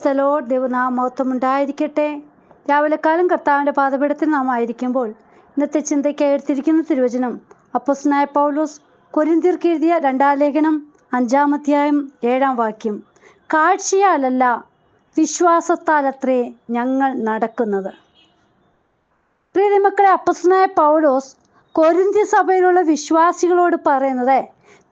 സ്ഥലോ ദൈവനാമത്വം ഉണ്ടായിരിക്കട്ടെ. രാവിലെക്കാലം കർത്താവിന്റെ പാതപീഠത്തിൽ നാം ആയിരിക്കുമ്പോൾ ഇന്നത്തെ ചിന്തയ്ക്ക് എടുത്തിരിക്കുന്ന തിരുവചനം അപ്പോസ്നായ പൗലോസ് കൊരിന്തിർക്ക് എഴുതിയ രണ്ടാം ലേഖനം അഞ്ചാമധ്യായം ഏഴാം വാക്യം. കാഴ്ചയാലല്ല വിശ്വാസത്താലത്രേ ഞങ്ങൾ നടക്കുന്നത്. പ്രിയമക്കളെ അപ്പസ്നായ പൗലോസ് കൊരിന്തി സഭയിലുള്ള വിശ്വാസികളോട് പറയുന്നത്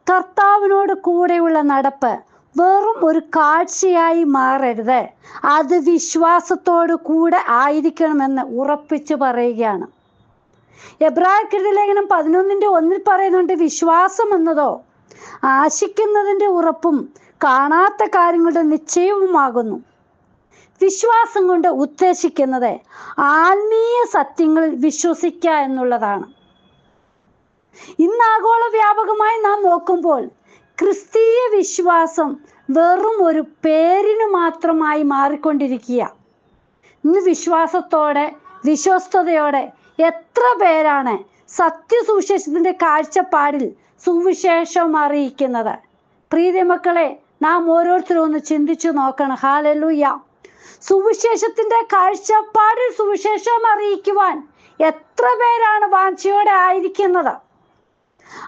കർത്താവിനോട് കൂടെയുള്ള നടപ്പ് വെറും ഒരു കാഴ്ചയായി മാറരുത്. അത് വിശ്വാസത്തോട് കൂടെ ആയിരിക്കണമെന്ന് ഉറപ്പിച്ചു പറയുകയാണ്. എബ്രാഹിം ലേഖനം പതിനൊന്നിന്റെ ഒന്നിൽ പറയുന്നുണ്ട് വിശ്വാസം എന്നതോ? ആശിക്കുന്നതിന്റെ ഉറപ്പും കാണാത്ത കാര്യങ്ങളുടെ നിശ്ചയവുമാകുന്നു. വിശ്വാസം കൊണ്ട് ഉദ്ദേശിക്കുന്നത് ആത്മീയ സത്യങ്ങളിൽ വിശ്വസിക്കുക എന്നുള്ളതാണ്. ഇന്ന് ആഗോള വ്യാപകമായി നാം നോക്കുമ്പോൾ ക്രിസ്തീയ വിശ്വാസം വെറും ഒരു പേരിന് മാത്രമായി മാറിക്കൊണ്ടിരിക്കുക. ഇന്ന് വിശ്വാസത്തോടെ വിശ്വസ്തയോടെ എത്ര പേരാണ് സത്യസുവിശേഷത്തിന്റെ കാഴ്ചപ്പാടിൽ സുവിശേഷം അറിയിക്കുന്നത്? പ്രീതി മക്കളെ നാം ഓരോരുത്തരും ഒന്ന് ചിന്തിച്ചു നോക്കണം. ഹാലലൂയ സുവിശേഷത്തിന്റെ കാഴ്ചപ്പാടിൽ സുവിശേഷം അറിയിക്കുവാൻ എത്ര പേരാണ് വാഞ്ചയോടെ ആയിരിക്കുന്നത്?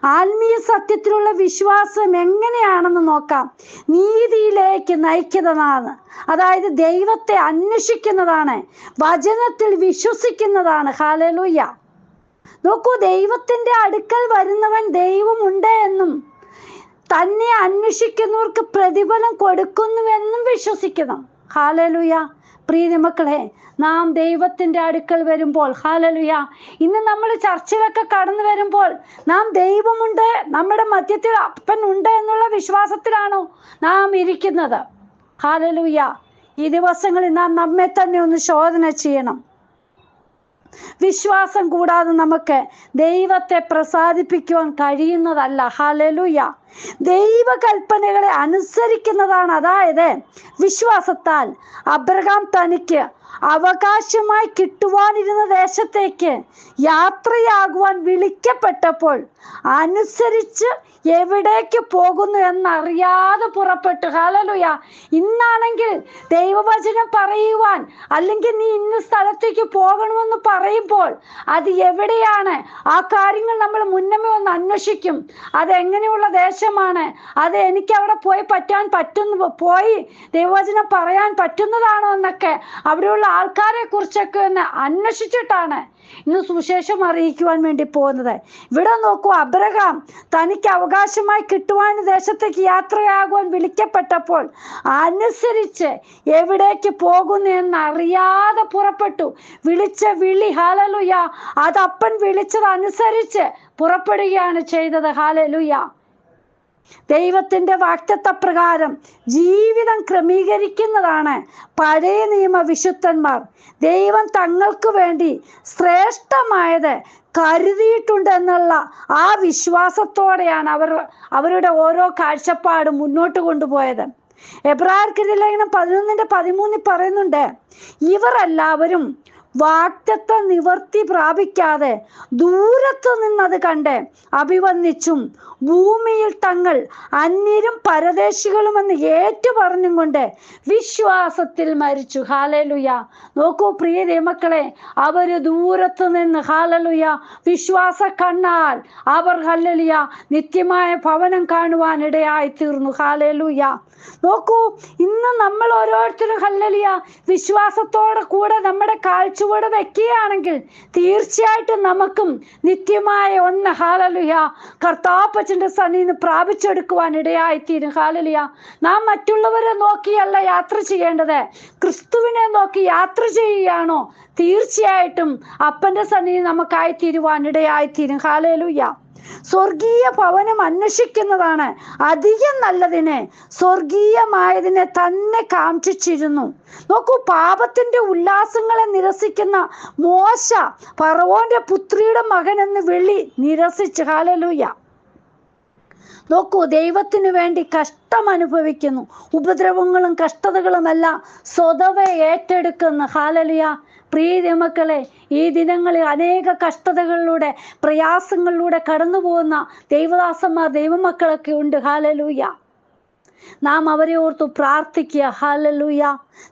ആത്മീയ സത്യത്തിലുള്ള വിശ്വാസം എങ്ങനെയാണെന്ന് നോക്കാം. നീതിയിലേക്ക് നയിക്കുന്നതാണ്. അതായത് ദൈവത്തെ അന്വേഷിക്കുന്നതാണ്. വചനത്തിൽ വിശ്വസിക്കുന്നതാണ്. ഹാലലൂയ നോക്കൂ ദൈവത്തിന്റെ അടുക്കൽ വരുന്നവൻ ദൈവമുണ്ട് എന്നും തന്നെ അന്വേഷിക്കുന്നവർക്ക് പ്രതിഫലം കൊടുക്കുന്നുവെന്നും വിശ്വസിക്കണം. ഹാലലുയ പ്രീതി മക്കളെ നാം ദൈവത്തിന്റെ അടുക്കൽ വരുമ്പോൾ ഹാലലുയ ഇന്ന് നമ്മൾ ചർച്ചിലൊക്കെ കടന്നു വരുമ്പോൾ നാം ദൈവമുണ്ട് നമ്മുടെ മധ്യത്തിൽ അപ്പൻ ഉണ്ട് എന്നുള്ള വിശ്വാസത്തിലാണോ നാം ഇരിക്കുന്നത്. ഹാലലുയ ഈ ദിവസങ്ങളിൽ നാം നമ്മെ തന്നെ ഒന്ന് ശോധന ചെയ്യണം. വിശ്വാസം കൂടാതെ നമുക്ക് ദൈവത്തെ പ്രസാദിപ്പിക്കുവാൻ കഴിയുന്നതല്ല. ഹലലുയ ദൈവകൽപ്പനകളെ അനുസരിക്കുന്നതാണ്. അതായത് വിശ്വാസത്താൽ അബ്രഹാം തനിക്ക് അവകാശമായി കിട്ടുവാനിരുന്ന ദേശത്തേക്ക് യാത്രയാകുവാൻ വിളിക്കപ്പെട്ടപ്പോൾ അനുസരിച്ച് എവിടേക്ക് പോകുന്നു എന്നറിയാതെ പുറപ്പെട്ടു. ഹാലലുയ ഇന്നാണെങ്കിൽ ദൈവവചനം പറയുവാൻ അല്ലെങ്കിൽ നീ ഇന്ന സ്ഥലത്തേക്ക് പോകണമെന്ന് പറയുമ്പോൾ അത് എവിടെയാണ്? ആ കാര്യങ്ങൾ നമ്മൾ മുന്നമേ ഒന്ന് അന്വേഷിക്കും. അത് എങ്ങനെയുള്ള ദേശമാണ്? അത് എനിക്ക് അവിടെ പോയി പറ്റാൻ പറ്റുന്ന പോയി ദൈവവചനം പറയാൻ പറ്റുന്നതാണോ എന്നൊക്കെ അവിടെയുള്ള ആൾക്കാരെ കുറിച്ചൊക്കെ ഒന്ന് അന്വേഷിച്ചിട്ടാണ് ഇന്ന് സുവിശേഷം അറിയിക്കുവാൻ വേണ്ടി പോകുന്നത്. ഇവിടെ നോക്കൂ അബ്രഹാം തനിക്ക് അവകാശമായി കിട്ടുവാൻ ദേശത്തേക്ക് യാത്രയാകുവാൻ വിളിക്കപ്പെട്ടപ്പോൾ അനുസരിച്ച് എവിടേക്ക് പോകുന്നു എന്ന് അറിയാതെ പുറപ്പെട്ടു. വിളിച്ച വിളി ഹാലലുയ അത് അപ്പൻ വിളിച്ചത് അനുസരിച്ച് പുറപ്പെടുകയാണ് ചെയ്തത്. ഹാലലുയ. ദൈവത്തിന്റെ വാക്തത്വപ്രകാരം ജീവിതം ക്രമീകരിക്കുന്നതാണ് പഴയ നിയമ വിശുദ്ധന്മാർ. ദൈവം തങ്ങൾക്ക് വേണ്ടി ശ്രേഷ്ഠമായത് കരുതിയിട്ടുണ്ട് എന്നുള്ള ആ വിശ്വാസത്തോടെയാണ് അവർ അവരുടെ ഓരോ കാഴ്ചപ്പാടും മുന്നോട്ട് കൊണ്ടുപോയത്. എബ്രാഹിം ലേഖനം പതിനൊന്നിന്റെ പതിമൂന്നിൽ പറയുന്നുണ്ട് ഇവർ എല്ലാവരും വാക്തത്വ നിവർത്തി പ്രാപിക്കാതെ ദൂരത്തു നിന്നത് കണ്ട് അഭിവന്ദിച്ചും ഭൂമിയിൽ തങ്ങൾ അന്യരും പരദേശികളുമെന്ന് ഏറ്റു പറഞ്ഞും കൊണ്ട് വിശ്വാസത്തിൽ മരിച്ചു. ഹാലലുയ നോക്കൂ പ്രിയ ദൈവമക്കളെ അവർ ദൂരത്തു നിന്ന് ഹാലലുയ വിശ്വാസ കണ്ണാൽ അവർ ഹല്ലലിയ നിത്യമായ ഭവനം കാണുവാൻ ഇടയായി തീർന്നു. ഹാലലുയ നോക്കൂ ഇന്ന് നമ്മൾ ഓരോരുത്തരും ഹല്ലലിയ വിശ്വാസത്തോടെ കൂടെ നമ്മുടെ കാഴ്ചപ്പാട് വെക്കുകയാണെങ്കിൽ തീർച്ചയായിട്ടും നമുക്കും നിത്യമായ ഒന്ന്. ഹാലലുയ കർത്താപ്പച്ചന്റെ സന്നിധി പ്രാപിച്ചെടുക്കുവാൻ ഇടയായിത്തീരും. ഹാലലുയ നാം മറ്റുള്ളവരെ നോക്കിയല്ല യാത്ര ചെയ്യേണ്ടത്. ക്രിസ്തുവിനെ നോക്കി യാത്ര ചെയ്യുകയാണോ? തീർച്ചയായിട്ടും അപ്പന്റെ സന്നിധി നമുക്കായി തീരുവാൻ ഇടയായിത്തീരും. ഹാലലുയ സ്വർഗീയ ഭവനം അന്വേഷിക്കുന്നതാണ്. അധികം നല്ലതിനെ സ്വർഗീയമായതിനെ തന്നെ കാംക്ഷിച്ചിരുന്നു. നോക്കൂ പാപത്തിന്റെ ഉല്ലാസങ്ങളെ നിരസിക്കുന്ന മോശ പറവോന്റെ പുത്രിയുടെ മകൻ എന്ന് വെള്ളി നിരസിച്ച്. ഹാലലൂയ നോക്കൂ ദൈവത്തിനു വേണ്ടി കഷ്ടം അനുഭവിക്കുന്നു. ഉപദ്രവങ്ങളും കഷ്ടതകളുമെല്ലാം സ്വതവേ ഏറ്റെടുക്കുന്ന ഹാലലിയ. പ്രീതി മക്കളെ ഈ ദിനങ്ങളിൽ അനേക കഷ്ടതകളിലൂടെ പ്രയാസങ്ങളിലൂടെ കടന്നു പോകുന്ന ദൈവദാസന്മാർ ദൈവമക്കളൊക്കെ ഉണ്ട്. ഹാലലൂയ. നാം അവരെ ഓർത്തു പ്രാർത്ഥിക്കുക. ഹല്ലലുയ.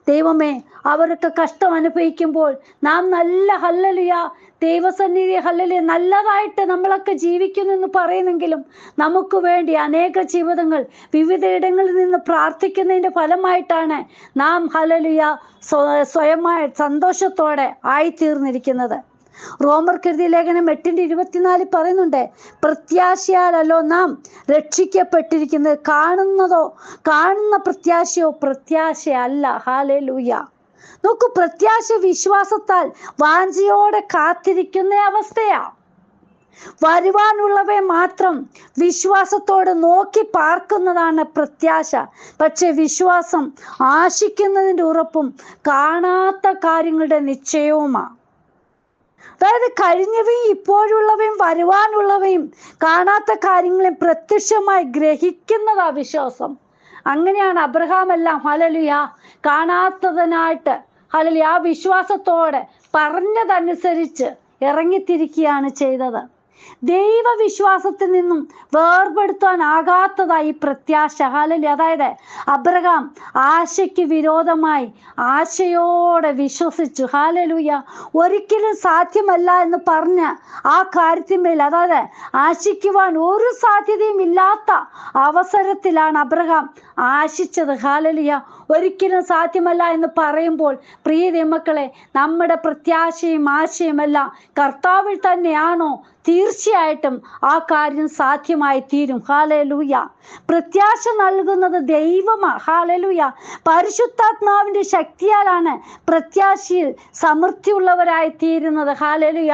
ദൈവമേ അവരൊക്കെ കഷ്ടം അനുഭവിക്കുമ്പോൾ നാം നല്ല ഹല്ലലുയ. ദൈവസന്നിധി ഹല്ലലിയ നല്ലതായിട്ട് നമ്മളൊക്കെ ജീവിക്കുന്നു എന്ന് പറയുന്നെങ്കിലും നമുക്ക് വേണ്ടി അനേക ജീവിതങ്ങൾ വിവിധ ഇടങ്ങളിൽ നിന്ന് പ്രാർത്ഥിക്കുന്നതിന്റെ ഫലമായിട്ടാണ് നാം ഹലലുയ സ്വയമായി സന്തോഷത്തോടെ ആയിത്തീർന്നിരിക്കുന്നത്. റോമർ കൃതി ലേഖനം എട്ടിന്റെ ഇരുപത്തിനാലിൽ പറയുന്നുണ്ട് പ്രത്യാശയാലല്ലോ നാം രക്ഷിക്കപ്പെട്ടിരിക്കുന്നത് കാണുന്നതോ കാണുന്ന പ്രത്യാശയോ പ്രത്യാശയല്ല. ഹാലേ ലൂയ നോക്കൂ പ്രത്യാശ വിശ്വാസത്താൽ വാഞ്ചിയോടെ കാത്തിരിക്കുന്ന അവസ്ഥയാ. വരുവാനുള്ളവയെ മാത്രം വിശ്വാസത്തോടെ നോക്കി പാർക്കുന്നതാണ് പ്രത്യാശ. പക്ഷെ വിശ്വാസം ആശിക്കുന്നതിന്റെ ഉറപ്പും കാണാത്ത കാര്യങ്ങളുടെ നിശ്ചയവുമാണ് അതായത് കഴിഞ്ഞവയും ഇപ്പോഴുള്ളവയും വരുവാനുള്ളവയും കാണാത്ത കാര്യങ്ങളെ പ്രത്യക്ഷമായി ഗ്രഹിക്കുന്നതാ വിശ്വാസം. അങ്ങനെയാണ് അബ്രഹാം എല്ലാം ഹലലിയ കാണാത്തതിനായിട്ട് ഹലലിയ ആ വിശ്വാസത്തോടെ പറഞ്ഞതനുസരിച്ച് ഇറങ്ങിത്തിരിക്കുകയാണ് ചെയ്തത്. ദൈവവിശ്വാസത്തിൽ നിന്നും വേർപെടുത്താനാകാത്തതായി പ്രത്യാശ. ഹാലലി അതായത് അബ്രഹാം ആശയ്ക്ക് വിരോധമായി ആശയോടെ വിശ്വസിച്ചു. ഹാലലൂയ ഒരിക്കലും സാധ്യമല്ല എന്ന് പറഞ്ഞ ആ കാര്യത്തിന്മേൽ അതായത് ആശിക്കുവാൻ ഒരു സാധ്യതയും ഇല്ലാത്ത അവസരത്തിലാണ് അബ്രഹാം ആശിച്ചത്. ഹാലലിയ ഒരിക്കലും സാധ്യമല്ല എന്ന് പറയുമ്പോൾ പ്രിയ ദൈവമക്കളെ നമ്മുടെ പ്രത്യാശയും ആശയുമെല്ലാം കർത്താവിൽ തന്നെയാണോ തീർച്ചയായിട്ടും ആ കാര്യം സാധ്യമായി തീരും. ഹാലലൂയ പ്രത്യാശ നൽകുന്നത് ദൈവമാ. ഹാലലൂയ പരിശുദ്ധാത്മാവിന്റെ ശക്തിയാലാണ് പ്രത്യാശയിൽ സമൃദ്ധിയുള്ളവരായി തീരുന്നത്. ഹാലലൂയ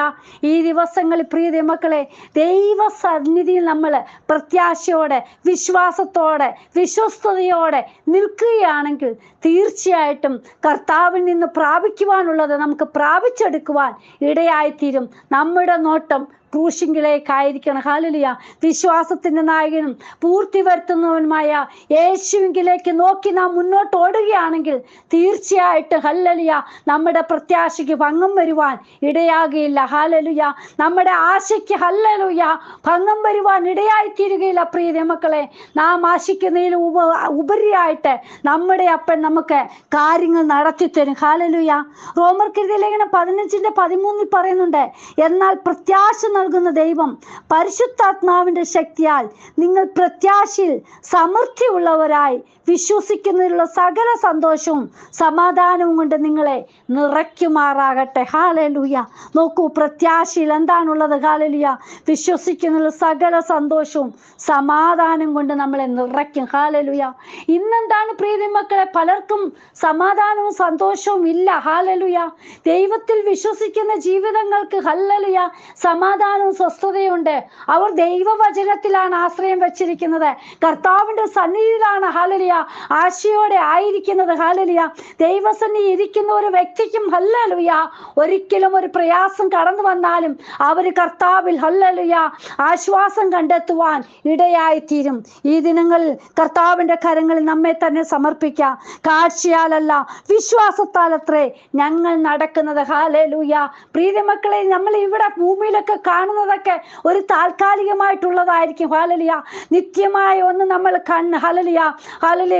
ഈ ദിവസങ്ങളിൽ പ്രിയ മക്കളെ ദൈവ സന്നിധിയിൽ നമ്മൾ പ്രത്യാശയോടെ വിശ്വാസത്തോടെ വിശ്വസ്തയോടെ നിൽക്കുകയാണെങ്കിൽ തീർച്ചയായിട്ടും കർത്താവിൽ നിന്ന് പ്രാപിക്കുവാനുള്ളത് നമുക്ക് പ്രാപിച്ചെടുക്കുവാൻ ഇടയായിത്തീരും. നമ്മുടെ നോട്ടം ക്രൂശിങ്കിലേക്കായിരിക്കണം. ഹാലലിയ വിശ്വാസത്തിന്റെ നായകനും പൂർത്തി വരുത്തുന്നവനുമായ യേശുവിങ്കിലേക്ക് നോക്കി നാം മുന്നോട്ട് ഓടുകയാണെങ്കിൽ തീർച്ചയായിട്ടും ഹല്ലലിയ നമ്മുടെ പ്രത്യാശയ്ക്ക് ഭംഗം വരുവാൻ ഇടയാകുകയില്ല ഹാലലുയ നമ്മുടെ ആശയ്ക്ക് ഹല്ലലുയ ഭംഗം വരുവാൻ ഇടയായിത്തീരുകയില്ല. പ്രിയ മക്കളെ നാം ആശിക്കുന്നതിൽ ഉപ ഉപരിയായിട്ട് നമ്മുടെ അപ്പൻ നമുക്ക് കാര്യങ്ങൾ നടത്തിത്തരും. ഹാലലുയ റോമർ കൃതി ലേഖനം പതിനഞ്ചിന്റെ പതിമൂന്നിൽ പറയുന്നുണ്ട് എന്നാൽ പ്രത്യാശ നൽകുന്ന ദൈവം പരിശുദ്ധാത്മാവിന്റെ ശക്തിയാൽ നിങ്ങൾ പ്രത്യാശയിൽ സമൃദ്ധിയുള്ളവരായി വിശ്വസിക്കുന്നതിലുള്ള സകല സന്തോഷവും സമാധാനവും കൊണ്ട് നിങ്ങളെ നിറയ്ക്കുമാറാകട്ടെ. ഹാലലുയ നോക്കൂ പ്രത്യാശയിൽ എന്താണുള്ളത്? ഹാലലുയ വിശ്വസിക്കുന്ന സകല സന്തോഷവും സമാധാനം കൊണ്ട് നമ്മളെ നിറയ്ക്കും. ഹാലലുയ ഇന്നെന്താണ് പ്രീതി മക്കളെ? പലർക്കും സമാധാനവും സന്തോഷവും ഇല്ല. ഹാലലുയ ദൈവത്തിൽ വിശ്വസിക്കുന്ന ജീവിതങ്ങൾക്ക് ഹല്ലലുയ സമാധാനവും സ്വസ്ഥതയുണ്ട് അവർ ദൈവവചനത്തിലാണ് ആശ്രയം വെച്ചിരിക്കുന്നത്. കർത്താവിന്റെ സന്നിധിയിലാണ് ഹാലലിയ. ആശയോടെ ആയിരിക്കുന്നത് ഹാലലിയ. ദൈവസന്നി ഇരിക്കുന്ന ഒരു വ്യക്തിക്കും ഹല്ലലുയ. ഒരിക്കലും ഒരു പ്രയാസം കടന്നു വന്നാലും അവർ കർത്താവിൽ ഹല്ലലുയ ആശ്വാസം കണ്ടെത്തുവാൻ ഇടയായിത്തീരും. ഈ ദിനങ്ങളിൽ കർത്താവിന്റെ കരങ്ങളിൽ നമ്മെ തന്നെ സമർപ്പിക്കാം. കാഴ്ചയാലല്ല വിശ്വാസത്താലത്രേ ഞങ്ങൾ നടക്കുന്നത്. ഹാലലൂയ. പ്രീതിമക്കളെ നമ്മൾ ഇവിടെ ഭൂമിയിലൊക്കെ കാണുന്നതൊക്കെ ഒരു താൽക്കാലികമായിട്ടുള്ളതായിരിക്കും. ഹാലലിയ നിത്യമായ ഒന്ന് നമ്മൾ കണ്ണ് ഹലലിയ ഹലലിയ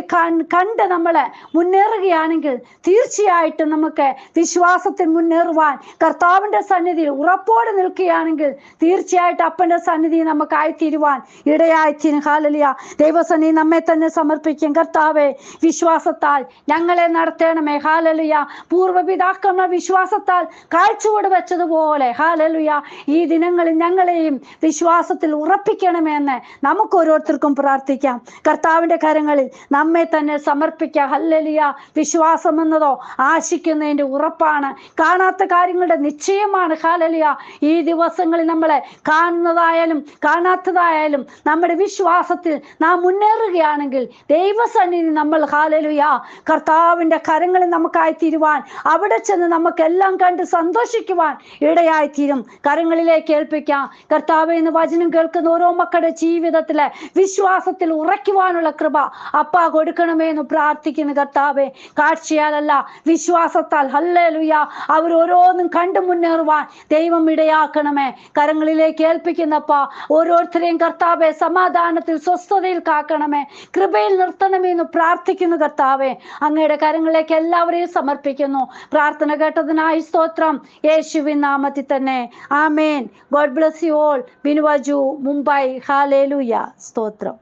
കണ്ട് നമ്മൾ മുന്നേറുകയാണെങ്കിൽ തീർച്ചയായിട്ടും നമുക്ക് വിശ്വാസത്തിൽ മുന്നേറുവാൻ കർത്താവിന്റെ സന്നിധിയിൽ ഉറപ്പോടെ നിൽക്കുകയാണെങ്കിൽ തീർച്ചയായിട്ടും അപ്പന്റെ സന്നിധി നമുക്ക് അയത്തിരുവാൻ ഇടയായിത്തീരും. ഹാലലിയ ദൈവസന്നി നമ്മെ തന്നെ സമർപ്പിക്കും. കർത്താവെ വിശ്വാസത്താൽ ഞങ്ങളെ നടത്തണമേ. ഹാലലിയ പൂർവപിതാക്കളുടെ വിശ്വാസത്താൽ കാഴ്ചവോട് വെച്ചതുപോലെ. ഹാലലുയ ഈ ദിനങ്ങളിൽ ഞങ്ങളെയും വിശ്വാസത്തിൽ ഉറപ്പിക്കണമെന്ന് നമുക്ക് ഓരോരുത്തർക്കും പ്രാർത്ഥിക്കാം. കർത്താവിന്റെ കരങ്ങളിൽ നമ്മെ തന്നെ സമർപ്പിക്കുക ഹല്ലലിയ. വിശ്വാസം എന്നതോ ആശിക്കുന്നതിന്റെ ഉറപ്പാണ്. കാണാത്ത കാര്യങ്ങളുടെ നിശ്ചയമാണ്. ഹാലലിയ ഈ ദിവസങ്ങളിൽ നമ്മളെ കാണുന്നതായാലും കാണാത്തതായാലും നമ്മുടെ വിശ്വാസത്തിൽ നാം മുന്നേറുകയാണെങ്കിൽ ദൈവസന്നിധി നമ്മൾ ഹാലലുയ കർത്താവിന്റെ കരങ്ങളിൽ നമുക്കായി തീരുവാൻ അവിടെ ചെന്ന് നമുക്കെല്ലാം കണ്ട് സന്തോഷിക്കുവാൻ ഇടയായിത്തീരും. കരങ്ങളിലേക്ക് ഏൽപ്പിക്കാം കർത്താവ് എന്ന് വചനം കേൾക്കുന്ന ഓരോ മക്കളുടെ ജീവിതത്തിലെ വിശ്വാസത്തിൽ ഉറയ്ക്കുവാനുള്ള കൃപ അപ്പ കൊടുക്കണമേ എന്ന് പ്രാർത്ഥിക്കുന്നു കർത്താവെ. കാഴ്ചയാലല്ല വിശ്വാസത്താൽ ഹല്ലേലൂയ അവർ ഓരോന്നും കണ്ടു മുന്നേറുവാൻ ദൈവം ഇടയാക്കണമേ. കരങ്ങളിലേക്ക് ഏൽപ്പിക്കുന്നപ്പ ഓരോരുത്തരെയും കർത്താവെ സമാധാനത്തിൽ സ്വസ്ഥതയിൽ കാക്കണമേ. കൃപയിൽ നിർത്തണമേ എന്ന് പ്രാർത്ഥിക്കുന്നു കർത്താവെ. അങ്ങയുടെ കരങ്ങളിലേക്ക് എല്ലാവരെയും സമർപ്പിക്കുന്നു. പ്രാർത്ഥന കേട്ടതിനായി സ്തോത്രം. യേശുവിൻ നാമത്തിൽ തന്നെ. ആമേൻ. God bless you all. ബിനുവാജു Mumbai. ഹാലേലുയ സ്തോത്രം.